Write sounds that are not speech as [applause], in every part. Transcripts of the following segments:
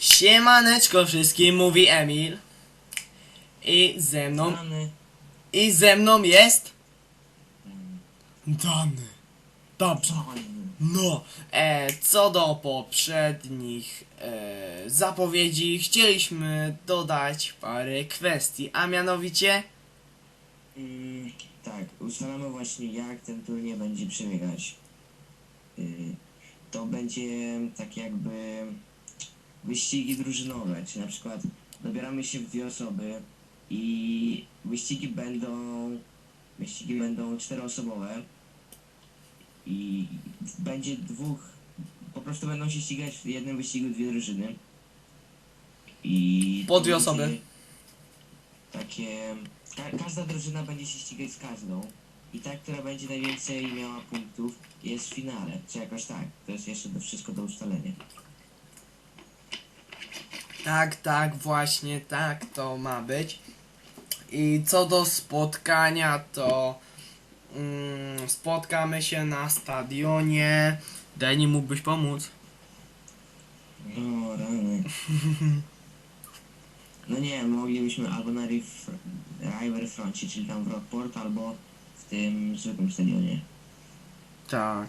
Siemaneczko wszystkim, mówi Emil. I ze mną, Mamy. i ze mną jest... Dany. Dobrze. No, e, co do poprzednich e, zapowiedzi, chcieliśmy dodać parę kwestii, a mianowicie... Mm, tak, ustalamy właśnie jak ten turniej będzie przebiegać. Y, to będzie tak jakby wyścigi drużynowe, czy na przykład dobieramy się w dwie osoby i wyścigi będą wyścigi będą czteroosobowe i będzie dwóch po prostu będą się ścigać w jednym wyścigu dwie drużyny i Po dwie osoby. takie ka każda drużyna będzie się ścigać z każdą i ta, która będzie najwięcej miała punktów jest w finale, czy jakoś tak, to jest jeszcze do, wszystko do ustalenia. Tak, tak, właśnie tak to ma być. I co do spotkania, to mm, spotkamy się na stadionie. Deni mógłbyś pomóc? No rany. No nie, moglibyśmy albo na Riv- Riverfroncie, czyli tam w Rockport, albo w tym zwykłym stadionie. Tak.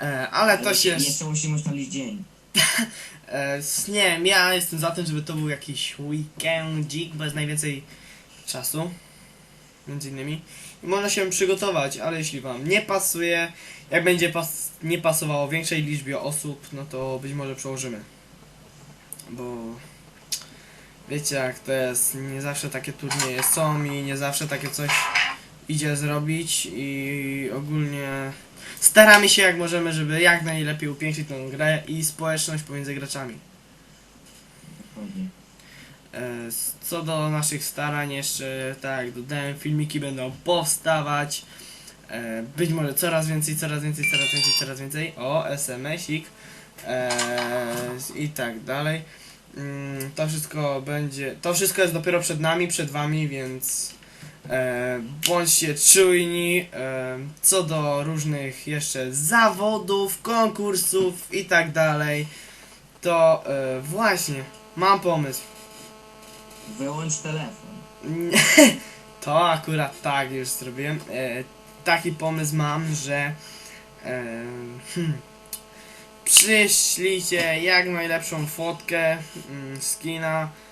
E, ale to się. Jeszcze musimy ustalić dzień. [laughs] E, nie wiem, ja jestem za tym, żeby to był jakiś weekendzik bez najwięcej czasu. Między innymi. I można się przygotować, ale jeśli wam nie pasuje, jak będzie pas nie pasowało większej liczbie osób, no to być może przełożymy. Bo wiecie jak to jest, nie zawsze takie turnieje są i nie zawsze takie coś idzie zrobić i ogólnie staramy się jak możemy, żeby jak najlepiej upiększyć tę grę i społeczność pomiędzy graczami. Dokładnie. E, Co do naszych starań, jeszcze tak dodałem, filmiki będą powstawać. E, Być może coraz więcej, coraz więcej, coraz więcej, coraz więcej. O, SMS-ik. E, I tak dalej. Mm, To wszystko będzie. To wszystko jest dopiero przed nami, przed wami, więc bądźcie czujni. E, co do różnych jeszcze zawodów, konkursów i tak dalej, to e, właśnie mam pomysł. Wyłącz telefon. [laughs] To akurat tak już zrobiłem. E, taki pomysł mam, że e, hmm, przyślijcie jak najlepszą fotkę mm, skina e,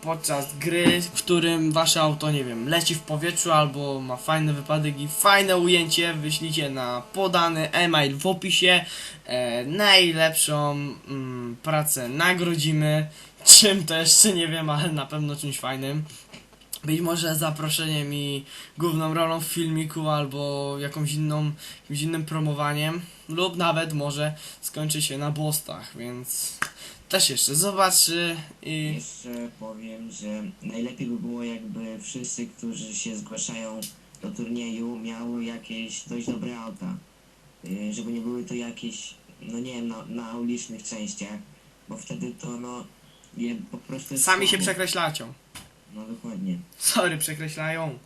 podczas gry, w którym wasze auto, nie wiem, leci w powietrzu albo ma fajny wypadek i fajne ujęcie. Wyślijcie na podany e-mail w opisie. E, najlepszą mm, pracę nagrodzimy. Czym to jeszcze nie wiem, ale na pewno czymś fajnym. Być może zaproszeniem i główną rolą w filmiku albo jakąś inną, jakimś innym promowaniem lub nawet może skończy się na bostach, więc też jeszcze zobaczy i Jeszcze powiem, że najlepiej by było jakby wszyscy, którzy się zgłaszają do turnieju miały jakieś dość dobre auta. Yy, Żeby nie były to jakieś, no nie wiem, na, na ulicznych częściach, bo wtedy to no je po prostu jest sami się słabo. przekreślacią. No dokładnie. Sorry, przekreślają.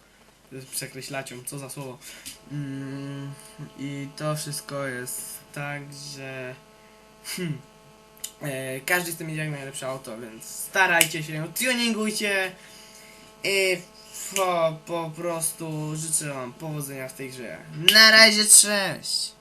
Przekreślacią, co za słowo. Mm, I to wszystko jest tak, że hmm, e, każdy chce mieć jak najlepsze auto, więc starajcie się, tuningujcie i po, po prostu życzę wam powodzenia w tej grze. Na razie, cześć!